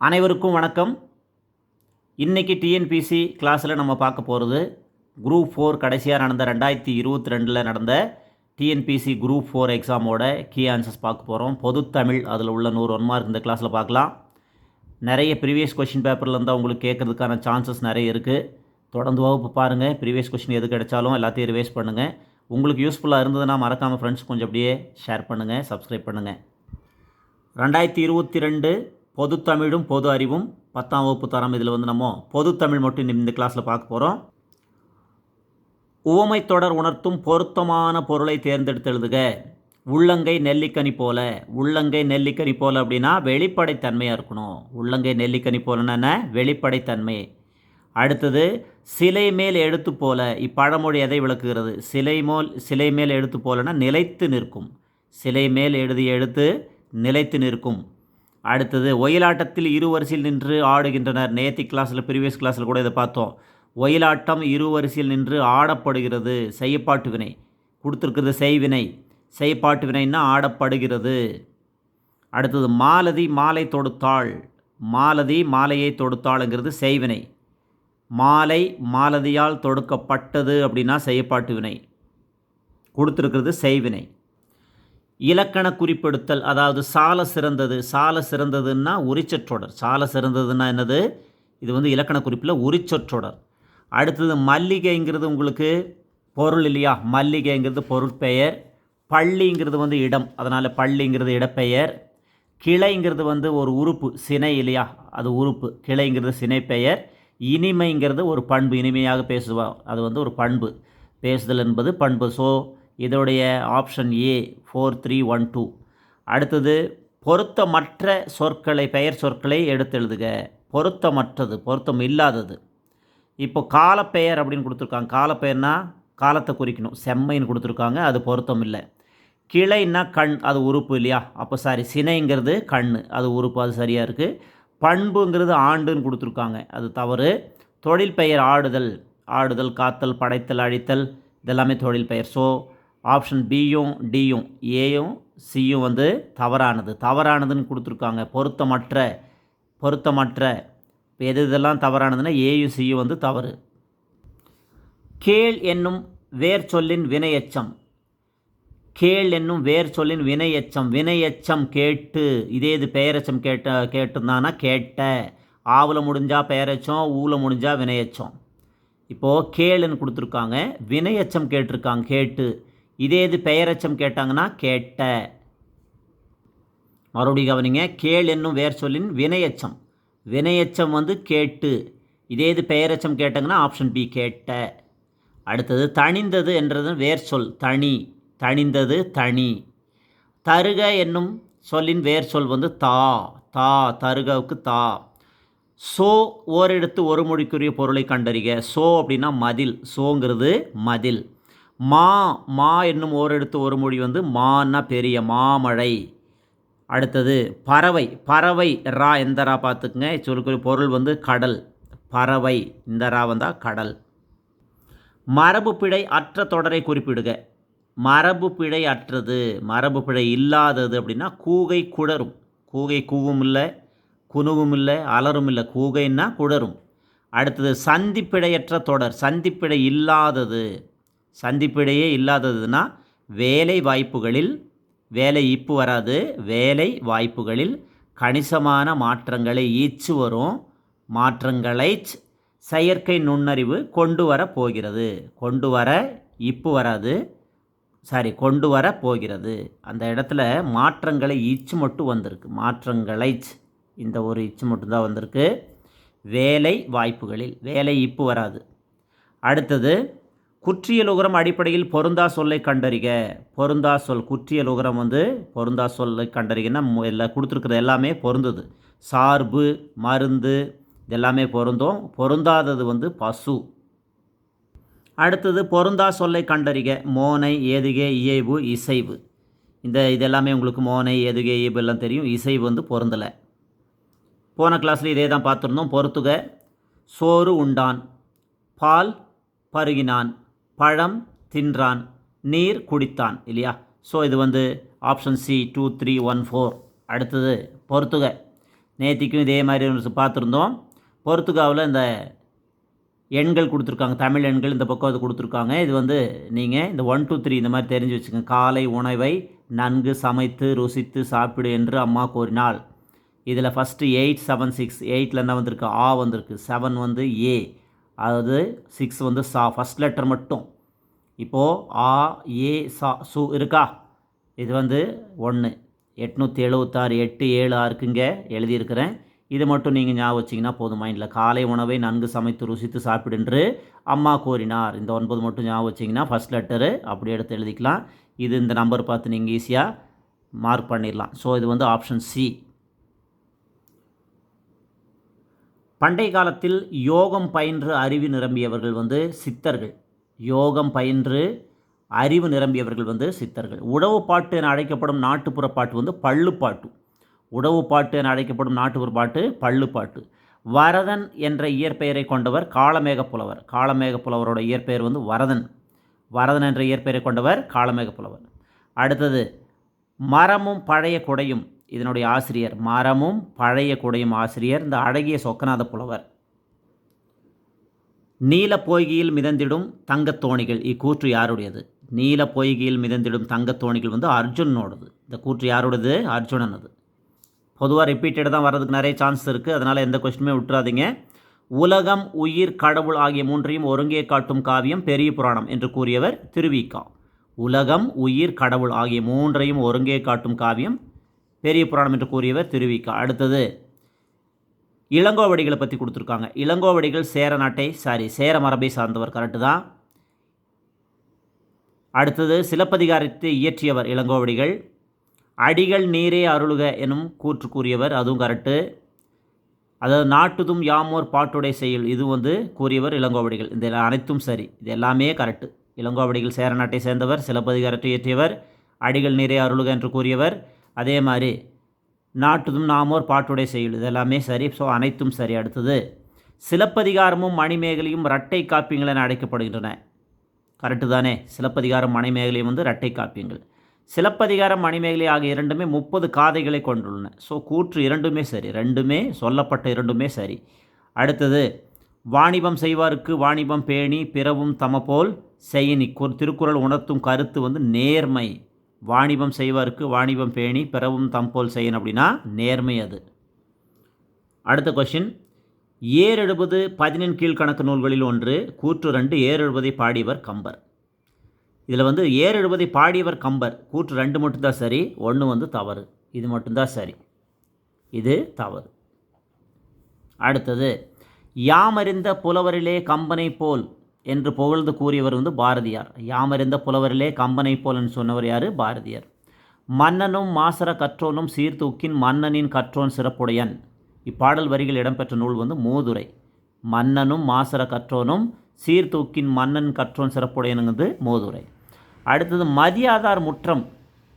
அனைவருக்கும் வணக்கம். இன்றைக்கி டிஎன்பிசி கிளாஸில் நம்ம பார்க்க போகிறது குரூப் ஃபோர் கடைசியாக நடந்த ரெண்டாயிரத்தி இருபத்தி ரெண்டில் நடந்த டிஎன்பிசி குரூப் ஃபோர் எக்ஸாமோட கீ ஆன்சர்ஸ் பார்க்க போகிறோம் பொதுத்தமிழ் அதில் உள்ள நூறு ஒன் மார்க் இந்த கிளாஸில் பார்க்கலாம். நிறைய ப்ரீவியஸ் கொஷின் பேப்பரில் இருந்தால் உங்களுக்கு கேட்குறதுக்கான சான்சஸ் நிறைய இருக்குது தொடர்ந்து வகுப்பு பாருங்கள் ப்ரீவியஸ் கொஷின் எது கிடைச்சாலும் எல்லாத்தையும் ரிவைஸ் பண்ணுங்கள் உங்களுக்கு யூஸ்ஃபுல்லாக இருந்ததுன்னா மறக்காமல் ஃப்ரெண்ட்ஸ் கொஞ்சம் அப்படியே ஷேர் பண்ணுங்கள் சப்ஸ்கிரைப் பண்ணுங்கள் ரெண்டாயிரத்தி இருபத்தி ரெண்டு பொதுத்தமிழும் பொது அறிவும். பத்தாம் வகுப்பு தரம் இதில் வந்து நம்ம பொதுத்தமிழ் மட்டும் இந்த கிளாஸில் பார்க்க போகிறோம் உவமை தொடர் உணர்த்தும் பொருத்தமான பொருளை தேர்ந்தெடுத்து எழுதுக. உள்ளங்கை நெல்லிக்கனி போல. உள்ளங்கை நெல்லிக்கனி போல அப்படின்னா வெளிப்படைத்தன்மையாக இருக்கணும். உள்ளங்கை நெல்லிக்கனி போலன்னா என்ன? வெளிப்படைத்தன்மை. அடுத்தது சிலை மேல் எழுத்து போல. இப்பழமொழி எதை விளக்குகிறது? சிலை மோல் சிலை மேல் எழுத்து போலன்னா நிலைத்து நிற்கும். சிலை மேல் எழுதிய எழுத்து நிலைத்து நிற்கும். அடுத்தது ஒயிலாட்டத்தில் இரு வரிசையில் நின்று ஆடுகின்றனர். நேத்தி கிளாஸில் ப்ரீவியஸ் கிளாஸில் கூட இதை பார்த்தோம். ஒயிலாட்டம் இரு வரிசையில் நின்று ஆடப்படுகிறது. செய்யப்பாட்டு வினை கொடுத்துருக்கிறது செய்வினை. செய்யப்பாட்டு வினைன்னா ஆடப்படுகிறது. அடுத்தது மாலதி மாலை தொடுத்தாள். மாலதி மாலையை தொடுத்தாளுங்கிறது செய்வினை. மாலை மாலதியால் தொடுக்கப்பட்டது அப்படின்னா செய்யப்பாட்டு வினை கொடுத்துருக்கிறது செய்வினை. இலக்கண குறிப்பெடுத்தல் அதாவது சால சிறந்தது சால சிறந்ததுன்னா உரிச்சொற்றொடர் சால சிறந்ததுன்னா என்னது? இது வந்து இலக்கண குறிப்பில் உரிச்சொற்றொடர் அடுத்தது மல்லிகைங்கிறது உங்களுக்கு பொருள் இல்லையா? மல்லிகைங்கிறது பொருட்பெயர். பள்ளிங்கிறது வந்து இடம் அதனால் பள்ளிங்கிறது இடப்பெயர். கிளைங்கிறது வந்து ஒரு உறுப்பு சினை இல்லையா? அது உறுப்பு. கிளைங்கிறது சினைப்பெயர். இனிமைங்கிறது ஒரு பண்பு இனிமையாக பேசுவார் அது வந்து ஒரு பண்பு. பேசுதல் என்பது பண்பு. ஸோ இதோடைய option A four three one two அடுத்தது பொருத்தமற்ற சொற்களை பெயர் சொற்களை எடுத்து எழுதுக பொருத்தமற்றது பொருத்தம் இல்லாதது. இப்போ காலப்பெயர் அப்படின்னு கொடுத்துருக்காங்க. காலப்பெயர்னா காலத்தை குறிக்கணும். செம்மைன்னு கொடுத்துருக்காங்க. அது பொருத்தம் இல்லை. கிளைன்னா கண் அது உறுப்பு இல்லையா? அப்போ சாரி சினைங்கிறது கண் அது உறுப்பு அது சரியாக இருக்குது பண்புங்கிறது ஆண்டுன்னு கொடுத்துருக்காங்க. அது தவறு. தொழில் பெயர் ஆடுதல். ஆடுதல் காத்தல் படைத்தல் அழித்தல் இதெல்லாமே தொழில் பெயர். ஸோ ஆப்ஷன் பியும் டியும் ஏயும் சியும் வந்து தவறானது. தவறானதுன்னு கொடுத்துருக்காங்க. பொருத்தமற்ற பொருத்தமற்ற. இப்போ எது இதெல்லாம் தவறானதுன்னா ஏயும் சியும் வந்து தவறு. கேள் என்னும் வேர் சொல்லின் வினையச்சம். கேள் என்னும் வேர் சொல்லின் வினையச்சம். வினையச்சம் கேட்டு இதே இது பெயரச்சம் கேட்ட கேட்டிருந்தானா கேட்ட. ஆவில் முடிஞ்சால் பெயரச்சம் ஊவில் முடிஞ்சால் வினையச்சம். இப்போது கேளுன்னு கொடுத்துருக்காங்க. வினையச்சம் கேட்டிருக்காங்க. கேட்டு. இதே இது பெயரச்சம் கேட்டாங்கன்னா கேட்ட. மறுபடியும் கவனிங்க கேள் என்னும் வேர் சொல்லின் வினையச்சம். வினையச்சம் வந்து கேட்டு. இதே இது பெயரச்சம் கேட்டாங்கன்னா ஆப்ஷன் பி கேட்ட. அடுத்தது தணிந்தது என்றது வேர் சொல் தனி தணிந்தது தனி தருக என்னும் சொல்லின் வேர் சொல் வந்து தா. தா தருகவுக்கு தா. சோ ஓரெடுத்து ஒரு மொழிக்குரிய பொருளை கண்டறிக. சோ அப்படின்னா மதில். சோங்கிறது மதில். மா மா என்னும் ஓரெடுத்து ஒரு மொழி வந்து மான்னா பெரிய மாமழை. அடுத்தது பறவை பறவை ரா எந்த ரா பார்த்துக்குங்க சொல்லு பொருள் வந்து கடல். பறவை இந்த ரா வந்தால் கடல். மரபு பிழை அற்ற தொடரை குறிப்பிடுக. மரபு பிழை அற்றது மரபு பிழை இல்லாதது அப்படின்னா கூகை குடரும். கூகை கூவும் இல்லை குணுவும் இல்லை அலரும் இல்லை. கூகைன்னா குடரும். அடுத்தது சந்திப்பிழையற்ற தொடர் சந்திப்பிழை இல்லாதது. சந்திப்பிடையே இல்லாததுன்னா வேலை வாய்ப்புகளில் வேலை இப்பு வராது. வேலை வாய்ப்புகளில் கணிசமான மாற்றங்களை ஈச்சு வரும். மாற்றங்களை செயற்கை நுண்ணறிவு கொண்டு வர போகிறது. கொண்டு வர இப்போ வராது. சாரி கொண்டு வர போகிறது. அந்த இடத்துல மாற்றங்களை ஈச்சு மட்டும் வந்திருக்கு. மாற்றங்களை இந்த ஒரு இச்சு மட்டும்தான் வந்திருக்கு. வேலை வாய்ப்புகளில் வேலை இப்பு வராது. அடுத்தது குற்றியலுகரம் அடிப்படையில் பொருந்தா சொல்லை கண்டறிக. பொருந்தா சொல் குற்றியலுகரம் வந்து பொருந்தா சொல்லை கண்டறிகன்னா எல்லாம் கொடுத்துருக்குறது எல்லாமே பொருந்துது. சார்பு மருந்து இதெல்லாமே பொருந்தும். பொருந்தாதது வந்து பசு. அடுத்தது பொருந்தா சொல்லை கண்டறிக. மோனை ஏதுகே இயைபு இசைவு. இந்த இதெல்லாமே உங்களுக்கு மோனை ஏதுகே இயைபு எல்லாம் தெரியும். இசைவு வந்து பொருந்தலை. போன கிளாஸில் இதே தான் பார்த்துருந்தோம். பொறுத்துக. சோறு உண்டான். பால் பருகினான். பழம் தின்றான் நீர் குடித்தான் இல்லையா? ஸோ இது வந்து option C two three one four அடுத்தது பொறுத்துக. நேத்திக்கும் இதே மாதிரி பார்த்துருந்தோம். பொறுத்துகாவில் இந்த எண்கள் கொடுத்துருக்காங்க. தமிழ் எண்கள் இந்த பக்கம் அது கொடுத்துருக்காங்க. இது வந்து நீங்கள் இந்த ஒன் டூ த்ரீ இந்த மாதிரி தெரிஞ்சு வச்சுக்கோங்க. காலை உணவை நன்கு சமைத்து ருசித்து சாப்பிடு என்று அம்மா கூறினாள். இதில் ஃபஸ்ட்டு எயிட் செவன் சிக்ஸ் எயிட்டில் என்ன வந்திருக்கு? ஆ வந்திருக்கு. செவன் வந்து ஏ அதாவது சிக்ஸ் வந்து சா ஃபஸ்ட் லெட்டர் மட்டும். இப்போது ஆ ஏ சா சு இருக்கா? இது வந்து ஒன்று எட்நூற்றி எழுபத்தாறு எட்டு ஏழு ஆறுக்குங்க எழுதியிருக்கிறேன். இது மட்டும் நீங்கள் ஞாபகம் வச்சிங்கன்னா போதும் மைண்டில் காலை உணவை நன்கு சமைத்து ருசித்து சாப்பிடுன்று அம்மா கூறினார். இந்த ஒன்பது மட்டும் ஞாபகம் வச்சிங்கன்னா ஃபஸ்ட் லெட்டரு அப்படி எடுத்து எழுதிக்கலாம். இது இந்த நம்பர் பார்த்து நீங்கள் ஈஸியாக மார்க் பண்ணிடலாம். ஸோ இது வந்து ஆப்ஷன் சி பண்டைய காலத்தில் யோகம் பயின்று அறிவு நிரம்பியவர்கள் வந்து சித்தர்கள். யோகம் பயின்று அறிவு நிரம்பியவர்கள் வந்து சித்தர்கள். உழவு பாட்டு என அழைக்கப்படும் நாட்டுப்புற பாட்டு வந்து பள்ளுப்பாட்டு. உழவு பாட்டு என அழைக்கப்படும் நாட்டுப்புற பாட்டு பள்ளுப்பாட்டு. வரதன் என்ற இயற்பெயரை கொண்டவர் காளமேக புலவர் காளமேக புலவரோட இயற்பெயர் வந்து வரதன். வரதன் என்ற இயற்பெயரை கொண்டவர் காளமேக புலவர் அடுத்தது மரமும் பழைய குடையும். இதனுடைய ஆசிரியர் மரமும் பழைய குடையும் ஆசிரியர் இந்த அழகிய சொக்கநாத புலவர். நீல பொய்கையில் மிதந்திடும் தங்கத்தோணிகள் இக்கூற்று யாருடையது? நீல பொய்கையில் மிதந்திடும் தங்கத்தோணிகள் வந்து அர்ஜுனோடது இந்த கூற்று யாருடையது? அர்ஜுனனது. பொதுவாக ரிப்பீட்டடு தான் வர்றதுக்கு நிறைய சான்ஸ் இருக்குது அதனால் எந்த கொஸ்டினுமே விட்டுறாதீங்க. உலகம் உயிர் கடவுள் ஆகிய மூன்றையும் ஒருங்கே காட்டும் காவியம் பெரிய புராணம் என்று கூறியவர் திருவிக்கா உலகம் உயிர் கடவுள் ஆகிய மூன்றையும் ஒருங்கே காட்டும் காவியம் பெரிய புராணம் என்று கூறியவர் திருவிக்கா. அடுத்தது இளங்கோவடிகளை பற்றி கொடுத்துருக்காங்க. இளங்கோவடிகள் சேர நாட்டை சாரி சேர மரபை சார்ந்தவர் கரெக்டு தான். அடுத்தது சிலப்பதிகாரத்தை இயற்றியவர் இளங்கோவடிகள். அடிகள் நீரே அருளுக எனும் கூற்று கூறியவர் அதுவும் கரெக்டு அதாவது நாட்டுதும் யாமோர் பாட்டுடை செயல் இது வந்து கூறியவர் இளங்கோவடிகள். இந்த அனைத்தும் சரி இது எல்லாமே கரெக்டு இளங்கோவடிகள் சேர நாட்டை சேர்ந்தவர் சிலப்பதிகாரத்தை இயற்றியவர் அடிகள் நீரே அருளுக என்று கூறியவர். அதே மாதிரி நாட்டுதும் நாமோர் பாட்டுடை செயல் இது எல்லாமே சரி. ஸோ அனைத்தும் சரி. அடுத்தது சிலப்பதிகாரமும் மணிமேகலையும் இரட்டை காப்பியங்கள் என அழைக்கப்படுகின்றன. கரெக்டு தானே? சிலப்பதிகாரம் மணிமேகலையும் வந்து இரட்டை காப்பியங்கள். சிலப்பதிகாரம் மணிமேகலை ஆகிய இரண்டுமே முப்பது காதைகளை கொண்டுள்ளன. ஸோ கூற்று இரண்டுமே சரி. ரெண்டுமே சொல்லப்பட்ட இரண்டுமே சரி. அடுத்தது வாணிபம் செய்வாருக்கு வாணிபம் பேணி பிறவும் தமபோல் செய்யினி திருக்குறள் உணர்த்தும் கருத்து வந்து நேர்மை. வாணிபம் செய்வார்க்கு வாணிபம் பேணி பிறவும் தம்போல் செய்யணும் அப்படின்னா நேர்மை அது. அடுத்த கொஷின் ஏர் எழுபது பதினெண் கீழ்கணக்கு நூல்களில் ஒன்று கூற்று ரெண்டு ஏர் எழுபதை பாடியவர் கம்பர். இதில் வந்து ஏர் எழுபதை பாடியவர் கம்பர் கூற்று ரெண்டு மட்டும்தான் சரி ஒன்று வந்து தவறு. இது மட்டும்தான் சரி. இது தவறு. அடுத்தது யாமறிந்த புலவரிலே கம்பனை போல் என்று புகழ்ந்து கூறியவர் வந்து பாரதியார். யாமறிந்த புலவரிலே கம்பனை போலன்னு சொன்னவர் யார்? பாரதியார். மன்னனும் மாசர கற்றோனும் சீர்தூக்கின் மன்னனின் கற்றோன் சிறப்புடையன். இப்பாடல் வரிகள் இடம்பெற்ற நூல் வந்து மூதுரை. மன்னனும் மாசர கற்றோனும் சீர்தூக்கின் மன்னன் கற்றோன் சிறப்புடையனுங்கிறது மூதுரை. அடுத்தது மதியாதார் முற்றம்.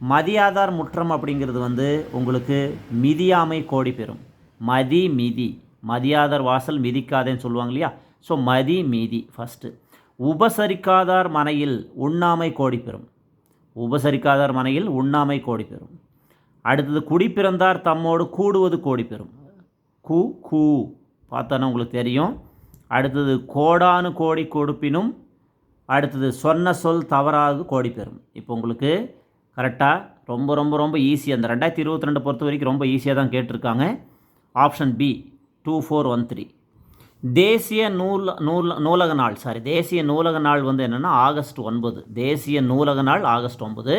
மதியாதார் முற்றம் அப்படிங்கிறது வந்து உங்களுக்கு மிதியாமை கோடி பெறும். மதி மிதி. மதியாதார் வாசல் மிதிக்காதேன்னு சொல்லுவாங்க இல்லையா? ஸோ மதி மீதி ஃபஸ்ட்டு உபசரிக்காதார் மனையில் உண்ணாமை கோடி பெறும் உபசரிக்காதார் மனையில் உண்ணாமை கோடி பெறும் அடுத்தது குடி பிறந்தார் தம்மோடு கூடுவது கோடி பெறும் கூ கூ பார்த்தோன்னா உங்களுக்கு தெரியும் அடுத்தது கோடானு கோடி கொடுப்பினும் அடுத்தது சொன்ன சொல் தவறாக கோடி பெறும் இப்போ உங்களுக்கு கரெக்டாக ரொம்ப ரொம்ப ரொம்ப ஈஸி அந்த ரெண்டாயிரத்தி இருபத்தி ரெண்டு பொறுத்த வரைக்கும் ரொம்ப ஈஸியாக தான் கேட்டிருக்காங்க. Option B two four one three தேசிய நூல் நூல் நூலக நாள் சாரி தேசிய நூலக நாள் வந்து என்னென்னா ஆகஸ்ட் ஒன்பது. தேசிய நூலக நாள் ஆகஸ்ட் ஒன்பது.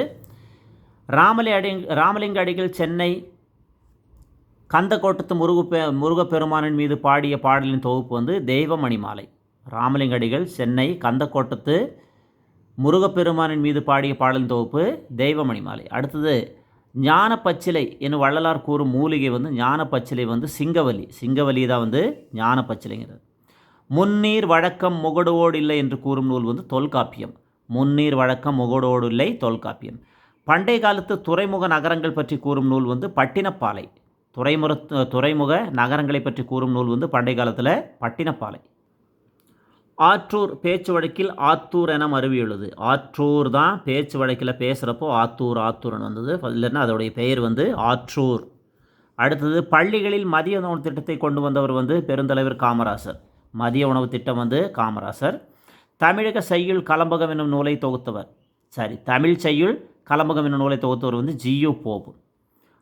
ராமலி அடி ராமலிங்க அடிகள் சென்னை கந்தக்கோட்டத்து முருகப்பெ முருகப்பெருமானின் மீது பாடிய பாடலின் தொகுப்பு வந்து தெய்வமணிமாலை ராமலிங்க அடிகள் சென்னை கந்தக்கோட்டத்து முருகப்பெருமானின் மீது பாடிய பாடலின் தொகுப்பு தெய்வமணி மாலை. அடுத்தது ஞான பச்சிலை என்னும் வள்ளலார் கூறும் மூலிகை வந்து ஞான பச்சிலை வந்து சிங்கவலி. சிங்கவலி தான் வந்து ஞான பச்சிலைங்கிறது முன்னீர் வழக்கம் முகடுவோடு இல்லை என்று கூறும் நூல் வந்து தொல்காப்பியம். முன்னீர் வழக்கம் முகடோடு இல்லை தொல்காப்பியம். பண்டைய காலத்து துறைமுக நகரங்கள் பற்றி கூறும் நூல் வந்து பட்டினப்பாலை. துறைமுக துறைமுக நகரங்களை பற்றி கூறும் நூல் வந்து பண்டைய காலத்தில் பட்டினப்பாலை. ஆற்றூர் பேச்சு வழக்கில் ஆத்தூர் என மறுவியுள்ளது ஆற்றூர் தான் பேச்சு வழக்கில் பேசுகிறப்போ ஆத்தூர் ஆத்தூர்னு வந்தது. இல்லைன்னா அதோடைய பெயர் வந்து ஆற்றூர். அடுத்தது பள்ளிகளில் மதிய உணவு திட்டத்தை கொண்டு வந்தவர் வந்து பெருந்தலைவர் காமராசர். மதிய உணவு திட்டம் வந்து காமராசர். தமிழக செய்யுள் கலம்பகம் என்னும் நூலை தொகுத்தவர். சரி தமிழ் செய்யுள் கலம்பகம் என்னும் நூலை தொகுத்தவர் வந்து ஜியு போப்.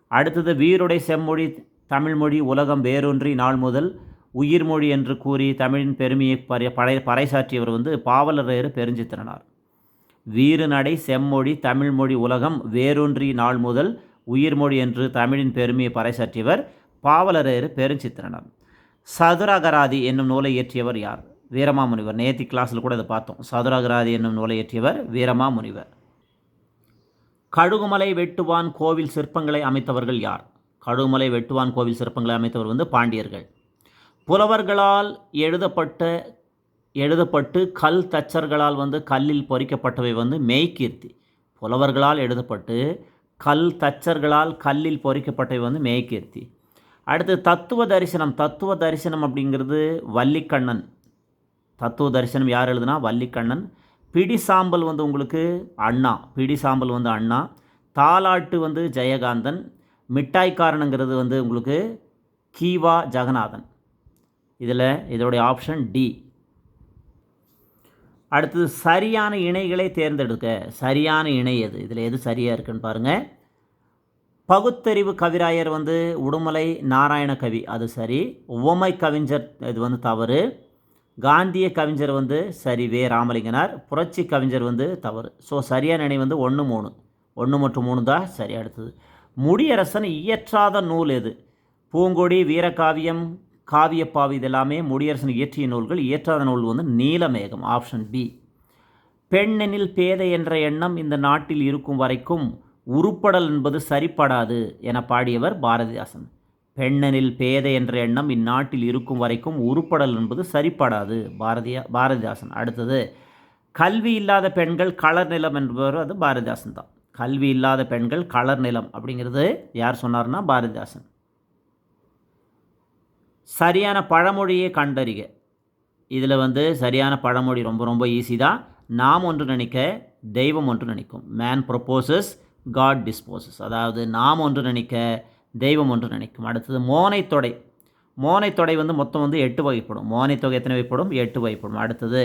அடுத்தது வீருடை செம்மொழி தமிழ்மொழி உலகம் வேரூன்றி நாள் முதல் உயிர்மொழி என்று கூறி தமிழின் பெருமையை பறை படை பறைசாற்றியவர் வந்து பாவலரேறு பெருஞ்சித்திரனார். வீறுநடை செம்மொழி தமிழ்மொழி உலகம் வேரூன்றி நாள் முதல் உயிர்மொழி என்று தமிழின் பெருமையை பறைசாற்றியவர் பாவலரேறு பெருஞ்சித்திரனார். சதுரகராதி என்னும் நூலை இயற்றியவர் யார்? வீரமாமுனிவர். நேத்தி கிளாஸில் கூட இதை பார்த்தோம். சதுரகராதி என்னும் நூலை இயற்றியவர் வீரமாமுனிவர். கழுகுமலை வெட்டுவான் கோவில் சிற்பங்களை அமைத்தவர்கள் யார்? கழுகுமலை வெட்டுவான் கோவில் சிற்பங்களை அமைத்தவர் வந்து பாண்டியர்கள். புலவர்களால் எழுதப்பட்ட எழுதப்பட்டு கல் தச்சர்களால் வந்து கல்லில் பொறிக்கப்பட்டவை வந்து மெய்கீர்த்தி. புலவர்களால் எழுதப்பட்டு கல் தச்சர்களால் கல்லில் பொறிக்கப்பட்டவை வந்து மெய்கீர்த்தி. அடுத்து தத்துவ தரிசனம். தத்துவ தரிசனம் அப்படிங்கிறது வள்ளிக்கண்ணன். தத்துவ தரிசனம் யார் எழுதுனா? வள்ளிக்கண்ணன். பிடி சாம்பல் வந்து உங்களுக்கு அண்ணா. பிடி சாம்பல் வந்து அண்ணா. தாலாட்டு வந்து ஜெயகாந்தன். மிட்டாய்க்காரனுங்கிறது வந்து உங்களுக்கு கீவா ஜெகநாதன். இதில் இதோடைய ஆப்ஷன் டி அடுத்தது சரியான இணைகளை தேர்ந்தெடுக்க. சரியான இணை எது? இதில் எது சரியாக இருக்குன்னு பாருங்கள் பகுத்தறிவு கவிராயர் வந்து உடுமலை நாராயண கவி. அது சரி. உவமை கவிஞர் இது வந்து தவறு. காந்திய கவிஞர் வந்து சரி வே. ராமலிங்கனார். புரட்சி கவிஞர் வந்து தவறு. ஸோ சரியான இணை வந்து ஒன்று மூணு. ஒன்று மற்றும் மூணு தான் சரி அடுத்தது. முடியரசன் இயற்றாத நூல் எது? பூங்கொடி வீரகாவியம் காவியப்பாவி இதெல்லாமே முடியரசன் இயற்றிய நூல்கள். இயற்றாத நூல் வந்து நீலமேகம் ஆப்ஷன் பி. பெண்ணெனில் பேதை என்ற எண்ணம் இந்த நாட்டில் இருக்கும் வரைக்கும் உருப்படல் என்பது சரிப்படாது என பாடியவர் பாரதிதாசன். பெண்ணனில் பேதை என்ற எண்ணம் இந்நாட்டில் இருக்கும் வரைக்கும் உருப்படல் என்பது சரிப்படாது பாரதியா பாரதிதாசன். அடுத்தது கல்வி இல்லாத பெண்கள் கலர் நிலம் என்பவர் அது பாரதிதாசன் தான். கல்வி இல்லாத பெண்கள் கலர் நிலம் அப்படிங்கிறது யார் சொன்னார்னா பாரதிதாசன். சரியான பழமொழியை கண்டறிக. இதில் வந்து சரியான பழமொழி ரொம்ப ரொம்ப ஈஸி தான். நாம் ஒன்று நினைக்க தெய்வம் ஒன்று நினைக்கும். மேன் ப்ரொப்போசஸ் காட் டிஸ்போசஸ் அதாவது நாம் ஒன்று நினைக்க தெய்வம் ஒன்று நினைக்கும். அடுத்தது மோனைத்தொடை மோனைத்தொடை வந்து மொத்தம் வந்து எட்டு வகைப்படும். மோனைத்தொகை எத்தனை வகைப்படும்? எட்டு வகைப்படும். அடுத்தது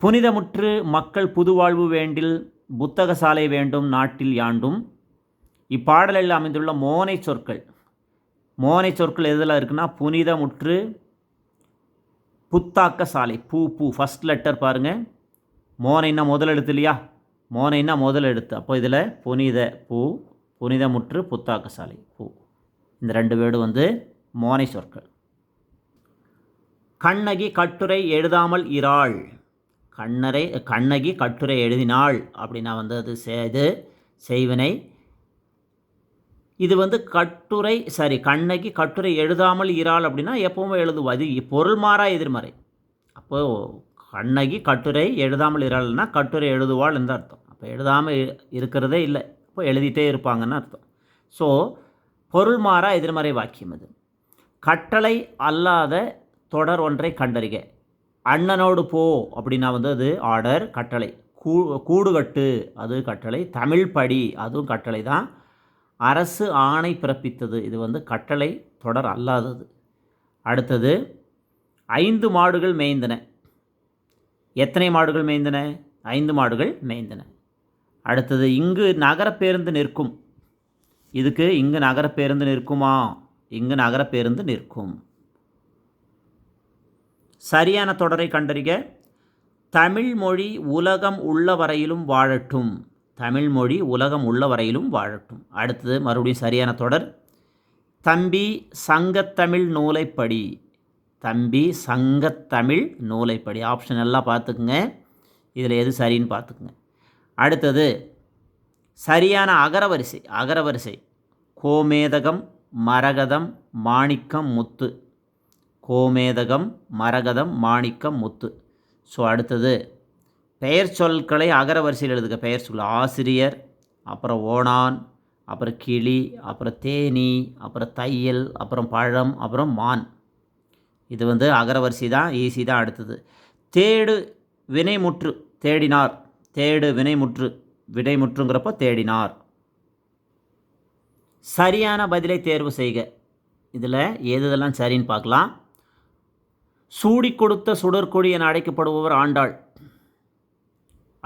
புனிதமுற்று மக்கள் புதுவாழ்வு வேண்டில் புத்தக சாலை வேண்டும் நாட்டில் யாண்டும். இப்பாடலில் அமைந்துள்ள மோனை சொற்கள். மோனை சொற்கள் எதெல்லாம் இருக்குன்னா புனிதமுற்று புத்தாக்க சாலை பூ பூ ஃபஸ்ட் லெட்டர் பாருங்கள் மோனைன்னா முதல் எழுத்து இல்லையா? மோனைன்னா முதல் எழுத்து? அப்போ இதில் புனித பூ புனிதமுற்று புத்தாக்க சாலை பூ. இந்த ரெண்டு வேர்டு வந்து மோனை சொற்கள். கண்ணகி கட்டுரை எழுதாமல் இராள் கண்ணரை கண்ணகி கட்டுரை எழுதினாள் அப்படின்னா வந்து அது இது செய்வினை இது வந்து கட்டுரை சரி கண்ணகி கட்டுரை எழுதாமல் இறாள் அப்படின்னா எப்பவும் எழுதுவாது அது பொருள் மாறா எதிர்மறை. அப்போது கண்ணகி கட்டுரை எழுதாமல் இறாள்னா கட்டுரை எழுதுவாள் என்று அர்த்தம். அப்போ எழுதாமல் இருக்கிறதே இல்லை. இப்போ எழுதிட்டே இருப்பாங்கன்னு அர்த்தம். ஸோ பொருள் மாறா எதிர்மறை வாக்கியம் இது கட்டளை அல்லாத தொடர் ஒன்றை கண்டறிக. அண்ணனோடு போ அப்படின்னா வந்து அது ஆர்டர் கட்டளை. கூ கூடுகட்டு அது கட்டளை. தமிழ் படி அதுவும் கட்டளை தான் அரசு ஆணை பிறப்பித்தது. இது வந்து கட்டளை தொடர் அல்லாதது. அடுத்தது ஐந்து மாடுகள் மேய்ந்தன. எத்தனை மாடுகள் மேய்ந்தன? ஐந்து மாடுகள் மேய்ந்தன. அடுத்தது இங்கு நகர பேருந்து நிற்கும். இதுக்கு இங்கு நகர பேருந்து நிற்குமா? இங்கு நகர பேருந்து நிற்கும். சரியான தொடரை கண்டறிக. தமிழ் மொழி உலகம் உள்ள வரையிலும் வாழட்டும். தமிழ்மொழி உலகம் உள்ள வரையிலும் வாழட்டும். அடுத்தது மறுபடியும் சரியான தொடர். தம்பி சங்கத்தமிழ் நூலைப்படி. தம்பி சங்கத்தமிழ் நூலைப்படி. ஆப்ஷன் எல்லாம் பார்த்துக்குங்க. இதில் எது சரின்னு பார்த்துக்குங்க. அடுத்தது சரியான அகரவரிசை அகரவரிசை. கோமேதகம் மரகதம் மாணிக்கம் முத்து. கோமேதகம் மரகதம் மாணிக்கம் முத்து. ஸோ அடுத்தது பெயர் சொற்களை அகர வரிசையில் எழுதுக. பெயர் சொல் ஆசிரியர் அப்புறம் ஓணான் அப்புறம் கிளி அப்புறம் தேனி அப்புறம் தையல் அப்புறம் பழம் அப்புறம் மான். இது வந்து அகரவரிசை தான் ஈஸி தான் அடுத்தது. தேடு வினைமுற்று தேடினார். தேடு வினைமுற்று வினைமுற்றுங்கிறப்போ தேடினார். சரியான பதிலை தேர்வு செய்க. இதில் எது இதெல்லாம் சரின்னு பார்க்கலாம். சூடி கொடுத்த சுடற்கொடி என அழைக்கப்படுபவர் ஆண்டாள்.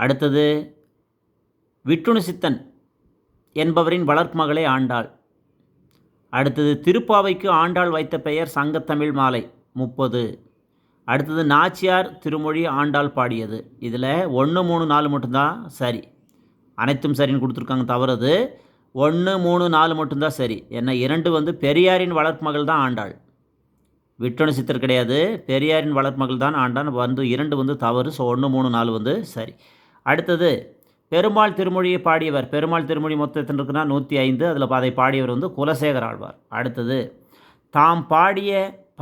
அடுத்தது விட்டுணு சித்தன் என்பவரின் வளர்ப்புமகளே ஆண்டாள். அடுத்தது திருப்பாவைக்கு ஆண்டாள் வைத்த பெயர் சங்கத்தமிழ் மாலை முப்பது. அடுத்தது நாச்சியார் திருமொழி ஆண்டாள் பாடியது. இதில் ஒன்று மூணு நாலு மட்டும்தான் சரி. அனைத்தும் சரின்னு கொடுத்துருக்காங்க தவறது. ஒன்று மூணு நாலு மட்டும்தான் சரி. ஏன்னா இரண்டு வந்து பெரியாரின் வளர்ப்புமகள் தான் ஆண்டாள். விட்டணு சித்தர் கிடையாது. பெரியாரின் வளர்ப்புமகள் தான் ஆண்டான். வந்து இரண்டு வந்து தவறு. ஸோ ஒன்று மூணு நாலு வந்து சரி. அடுத்தது பெருமாள் திருமொழியை பாடியவர். பெருமாள் திருமொழி மொத்தத்தில் இருக்குன்னா நூற்றி ஐந்து. அதில் அதை பாடியவர் வந்து குலசேகர் ஆழ்வார். அடுத்தது தாம் பாடிய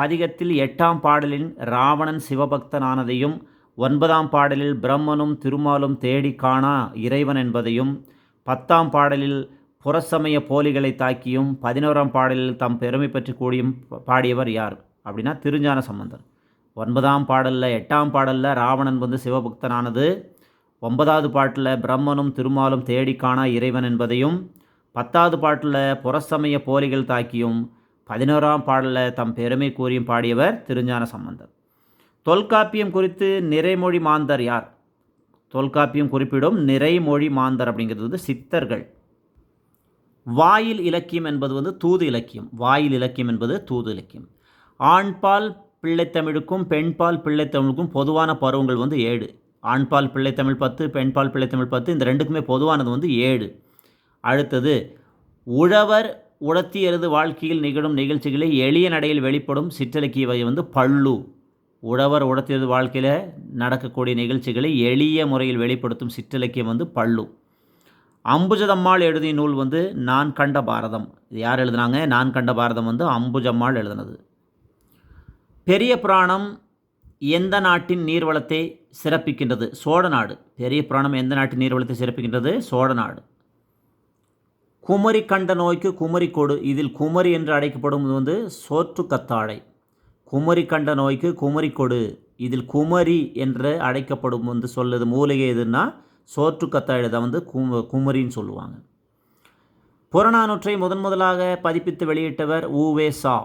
பதிகத்தில் எட்டாம் பாடலின் ராவணன் சிவபக்தனானதையும் ஒன்பதாம் பாடலில் பிரம்மனும் திருமாலும் தேடி காணா இறைவன் என்பதையும் பத்தாம் பாடலில் புறசமய போலிகளை தாக்கியும் பதினோராம் பாடலில் தம் பெருமை பற்றி கூடியும் பாடியவர் யார்? அப்படின்னா திருஞான சம்பந்தர். ஒன்பதாம் பாடலில் எட்டாம் பாடலில் ராவணன் வந்து சிவபக்தனானது ஒன்பதாவது பாட்டில் பிரம்மனும் திருமாலும் தேடி காணா இறைவன் என்பதையும் பத்தாவது பாட்டில் புறசமய போலிகள் தாக்கியும் பதினோராம் பாடலில் தம் பெருமை கூறியும் பாடியவர் திருஞான சம்பந்தர். தொல்காப்பியம் குறித்து நிறைமொழி மாந்தர் யார்? தொல்காப்பியம் குறிப்பிடும் நிறைமொழி மாந்தர் அப்படிங்கிறது வந்து சித்தர்கள். வாயில் இலக்கியம் என்பது வந்து தூது இலக்கியம். வாயில் இலக்கியம் என்பது தூது இலக்கியம். ஆண்பால் பிள்ளைத்தமிழுக்கும் பெண்பால் பிள்ளைத்தமிழுக்கும் பொதுவான பருவங்கள் வந்து ஏழு. ஆண்பால் பிள்ளைத்தமிழ் பத்து பெண்பால் பிள்ளைத்தமிழ் பத்து இந்த ரெண்டுக்குமே பொதுவானது வந்து ஏழு. அடுத்தது உழவர் உடத்தியரது வாழ்க்கையில் நிகழும் நிகழ்ச்சிகளை எளிய நடையில் வெளிப்படும் சிற்றிலக்கிய வகை வந்து பள்ளு. உழவர் உடத்தியது வாழ்க்கையில் நடக்கக்கூடிய நிகழ்ச்சிகளை எளிய முறையில் வெளிப்படுத்தும் சிற்றிலக்கியம் வந்து பள்ளு. அம்புஜதம்மாள் எழுதிய நூல் வந்து நான் கண்ட பாரதம். இது யார் எழுதுனாங்க? நான் கண்ட பாரதம் வந்து அம்புஜம்மாள் எழுதினது. பெரிய புராணம் எந்த நாட்டின் நீர்வளத்தை சிறப்பிக்கின்றது. சோழ நாடு பெரிய புராணம் எந்த நாட்டு நீர்வளத்தை சிறப்பிக்கின்றது? சோழ நாடு குமரி கண்ட நோய்க்கு குமரி கொடு. இதில் குமரி என்று அழைக்கப்படும் வந்து சோற்று கத்தாழை குமரி கண்ட நோய்க்கு குமரி கொடு. இதில் குமரி என்று அழைக்கப்படும் வந்து சொல்லுது மூலிகை எதுன்னா சோற்று கத்தாழை தான் வந்து கும குமரின்னு சொல்லுவாங்க. புறநானூற்றை முதன் முதலாக பதிப்பித்து வெளியிட்டவர் ஊவே சா.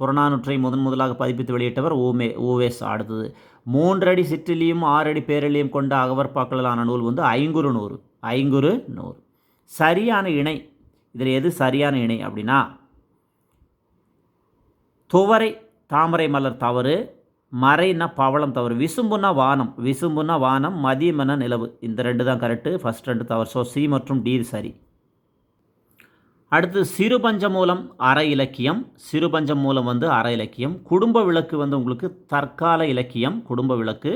புறநானூற்றை முதன் முதலாக பதிப்பித்து வெளியிட்டவர் ஓமே ஓவேஸ் அடுத்தது மூன்றடி சிற்றிலியும் ஆறடி பேரலியும் கொண்ட அகவற்பாக்களான நூல் வந்து ஐங்குறு நூறு ஐங்குறு நூறு. சரியான இணை இதில் எது சரியான இணை அப்படின்னா துவரை தாமரை மலர் தவறு மறைனா பவளம் தவறு விசும்புனா வானம் விசும்புனா வானம் மதியமென நிலவு. இந்த ரெண்டு தான் கரெக்டு ஃபஸ்ட் ரெண்டு தவறு. ஸோ சி மற்றும் டி சரி. அடுத்து சிறுபஞ்ச மூலம் அற இலக்கியம் சிறுபஞ்சம் மூலம் வந்து அற இலக்கியம் குடும்ப விளக்கு வந்து உங்களுக்கு தற்கால இலக்கியம் குடும்ப விளக்கு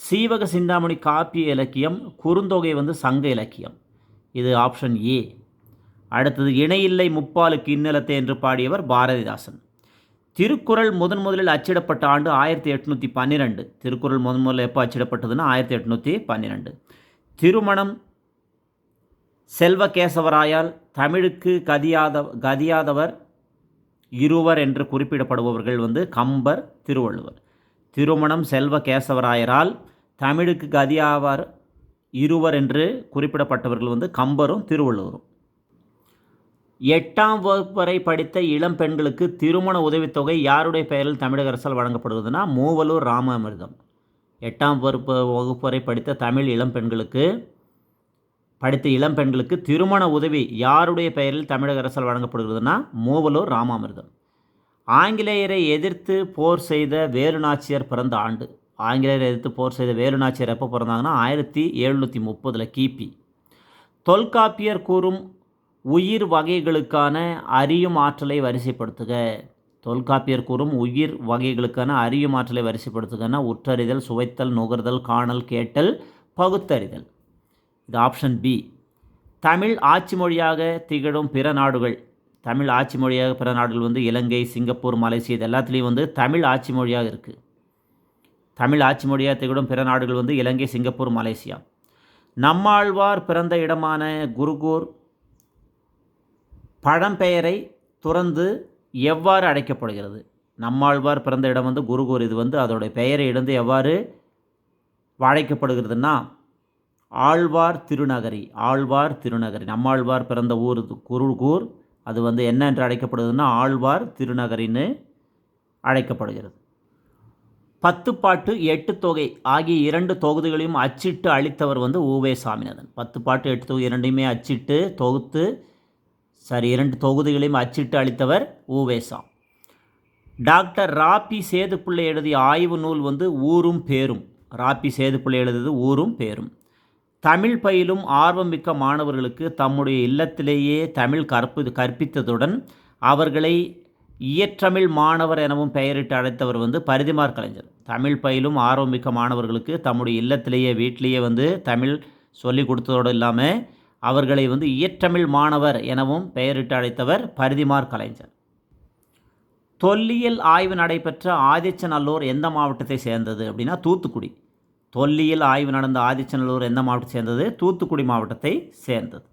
சீவக சிந்தாமணி காப்பிய இலக்கியம் குறுந்தொகை வந்து சங்க இலக்கியம். இது ஆப்ஷன் ஏ அடுத்தது இணையில்லை முப்பாலுக்கு இன்னலத்தை என்று பாடியவர் பாரதிதாசன். திருக்குறள் முதன் முதலில் அச்சிடப்பட்ட ஆண்டு ஆயிரத்தி எட்நூற்றி பன்னிரெண்டு. திருக்குறள் முதன் முதலில் எப்போ அச்சிடப்பட்டதுன்னா ஆயிரத்தி எட்நூற்றி பன்னிரெண்டு. திருமணம் செல்வகேசவராயால் தமிழுக்கு கதியாத கதியாதவர் இருவர் என்று குறிப்பிடப்படுபவர்கள் வந்து கம்பர் திருவள்ளுவர். திருமணம் செல்வகேசவராயரால் தமிழுக்கு கதியாவர் இருவர் என்று குறிப்பிடப்பட்டவர்கள் வந்து கம்பரும் திருவள்ளுவரும். எட்டாம் வகுப்பு வரை படித்த இளம் பெண்களுக்கு திருமண உதவித்தொகை யாருடைய பெயரில் தமிழக அரசால் வழங்கப்படுவதுன்னா மூவலூர் ராமாமிர்தம். எட்டாம் வகுப்பு வகுப்பு வரை படித்த தமிழ் இளம் பெண்களுக்கு படித்த இளம் பெண்களுக்கு திருமண உதவி யாருடைய பெயரில் தமிழக அரசால் வழங்கப்படுகிறதுனா மூவலூர் ராமாமிர்தம். ஆங்கிலேயரை எதிர்த்து போர் செய்த வேலுநாச்சியார் பிறந்த ஆண்டு. ஆங்கிலேயரை எதிர்த்து போர் செய்த வேலுநாச்சியார் எப்போ பிறந்தாங்கன்னா ஆயிரத்தி எழுநூற்றி முப்பதில் கிபி. தொல்காப்பியர் கூறும் உயிர் வகைகளுக்கான அறியும் ஆற்றலை வரிசைப்படுத்துக. தொல்காப்பியர் கூறும் உயிர் வகைகளுக்கான அறியும் ஆற்றலை வரிசைப்படுத்துகன்னா உற்றறிதல் சுவைத்தல் நுகர்தல் காணல் கேட்டல் பகுத்தறிதல். இது ஆப்ஷன் பி தமிழ் ஆட்சி மொழியாக திகழும் பிற நாடுகள். தமிழ் ஆட்சி மொழியாக பிற நாடுகள் வந்து இலங்கை சிங்கப்பூர் மலேசியா இது எல்லாத்துலேயும் வந்து தமிழ் ஆட்சி மொழியாக இருக்குது தமிழ் ஆட்சி மொழியாக திகழும் பிற நாடுகள் வந்து இலங்கை சிங்கப்பூர் மலேசியா. நம்மாழ்வார் பிறந்த இடமான குருகூர் பழம்பெயரை துறந்து எவ்வாறு அழைக்கப்படுகிறது நம்மாழ்வார் பிறந்த இடம் வந்து குருகூர். இது வந்து அதோடைய பெயரை இழந்து எவ்வாறு அழைக்கப்படுகிறதுனா ஆழ்வார் திருநகரி ஆழ்வார் திருநகரி. நம்மாழ்வார் பிறந்த ஊர் குருகூர். அது வந்து என்ன என்று அழைக்கப்படுதுன்னா ஆழ்வார் திருநகரின்னு அழைக்கப்படுகிறது. பத்து பாட்டு எட்டு தொகை ஆகிய இரண்டு தொகுதிகளையும் அச்சிட்டு அளித்தவர் வந்து ஊவே சாமிநாதன். பத்து பாட்டு எட்டு தொகை இரண்டையுமே அச்சிட்டு தொகுத்து சாரி இரண்டு தொகுதிகளையும் அச்சிட்டு அளித்தவர் ஊவேசா டாக்டர் ராபி சேதுப்பிள்ளை எழுதிய ஆய்வு நூல் வந்து ஊரும் பேரும். ராபி சேதுப்பிள்ளை எழுதியது ஊரும் பேரும். தமிழ் பயிலும் ஆர்வமிக்க மாணவர்களுக்கு தம்முடைய இல்லத்திலேயே தமிழ் கற்பு கற்பித்ததுடன் அவர்களை இயற்றமிழ் மாணவர் எனவும் பெயரிட்டு அழைத்தவர் வந்து பரிதிமார் கலைஞர். தமிழ் பயிலும் ஆர்வமிக்க மாணவர்களுக்கு தம்முடைய இல்லத்திலேயே வீட்டிலேயே வந்து தமிழ் சொல்லி கொடுத்ததோடு இல்லாமல் அவர்களை வந்து இயற்றமிழ் மாணவர் எனவும் பெயரிட்டு அழைத்தவர் பரிதிமார் கலைஞர். தொல்லியல் ஆய்வு நடைபெற்ற ஆதிச்சநல்லூர் எந்த மாவட்டத்தை சேர்ந்தது அப்படின்னா தூத்துக்குடி. தொல்லியில் ஆய்வு நடந்த ஆதிச்சநல்லூர் எந்த மாவட்டத்தை சேர்ந்தது? தூத்துக்குடி மாவட்டத்தை சேர்ந்தது.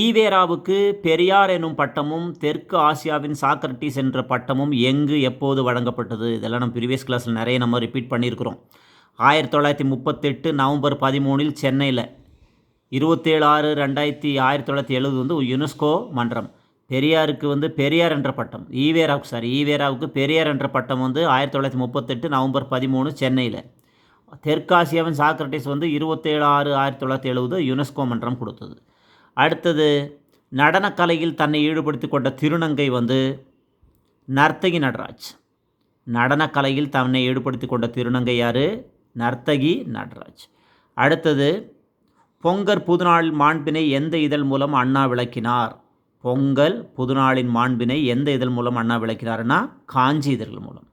ஈவேராவுக்கு பெரியார் எனும் பட்டமும் தெற்கு ஆசியாவின் சாக்ரட்டிஸ் என்ற பட்டமும் எங்கு எப்போது வழங்கப்பட்டது? இதெல்லாம் நம்ம ப்ரீவியஸ் கிளாஸில் நிறைய நம்ம ரிப்பீட் பண்ணியிருக்கிறோம். ஆயிரத்தி தொள்ளாயிரத்தி முப்பத்தெட்டு நவம்பர் பதிமூணில் சென்னையில். இருபத்தேழு ஆறு ரெண்டாயிரத்தி ஆயிரத்தி தொள்ளாயிரத்தி எழுபது வந்து யுனெஸ்கோ மன்றம். பெரியாருக்கு வந்து பெரியார் என்ற பட்டம். ஈவேராவுக்கு சாரி ஈவேராவுக்கு பெரியார் என்ற பட்டம் வந்து ஆயிரத்தி தொள்ளாயிரத்தி முப்பத்தெட்டு நவம்பர் பதிமூணு சென்னையில். தெற்காசியாவின் சாக்ரட்டிஸ் வந்து இருபத்தேழு ஆறு ஆயிரத்தி தொள்ளாயிரத்தி எழுபது யுனெஸ்கோ மன்றம் கொடுத்தது. அடுத்தது நடனக்கலையில் தன்னை ஈடுபடுத்தி கொண்ட திருநங்கை வந்து நர்த்தகி நடராஜ். நடனக்கலையில் தன்னை ஈடுபடுத்தி கொண்ட திருநங்கை யார்? நர்த்தகி நடராஜ். அடுத்தது பொங்கல் புதுநாள் மாண்பினை எந்த இதழ் மூலம் அண்ணா விளக்கினார்? பொங்கல் புதுநாளின் மாண்பினை எந்த இதழ் மூலம் அண்ணா விளக்கினார்னா காஞ்சி இதழ்கள் மூலம்.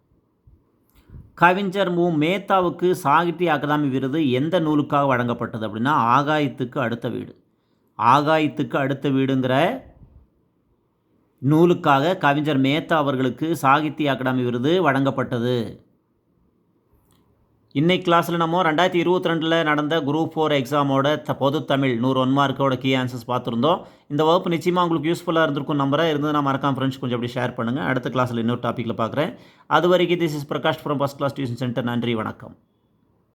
கவிஞர் மு. மேத்தாவுக்கு சாகித்ய அகாதமி விருது எந்த நூலுக்காக வழங்கப்பட்டது அப்படின்னா ஆகாயத்துக்கு அடுத்த வீடு. ஆகாயத்துக்கு அடுத்த வீடுங்கிற நூலுக்காக கவிஞர் மேத்தா அவர்களுக்கு சாகித்ய அகாடமி விருது வழங்கப்பட்டது. இன்னைக்கு கிளாஸில் நம்ம ரெண்டாயிரத்தி இருபத்தி ரெண்டில் நடந்த குரூப் ஃபோர் எக்ஸாமோட த பொது தமிழ் நூறு ஒன் மார்க்கோட கீ ஆன்சர்ஸ் பார்த்துருந்தோம். இந்த வகுப்பு நிச்சயமாக உங்களுக்கு யூஸ்ஃபுல்லாக இருந்திருக்கும் நம்பராக இருந்ததுன்னா மறக்காம ஃப்ரெண்ட்ஸ் கொஞ்சம் அப்படி ஷேர் பண்ணுங்கள் அடுத்த கிளாஸில் இன்னொரு டாப்பிக்கில் பார்க்குறேன். அது வரைக்கும் this is Prakash from first class tuition centre நன்றி வணக்கம்.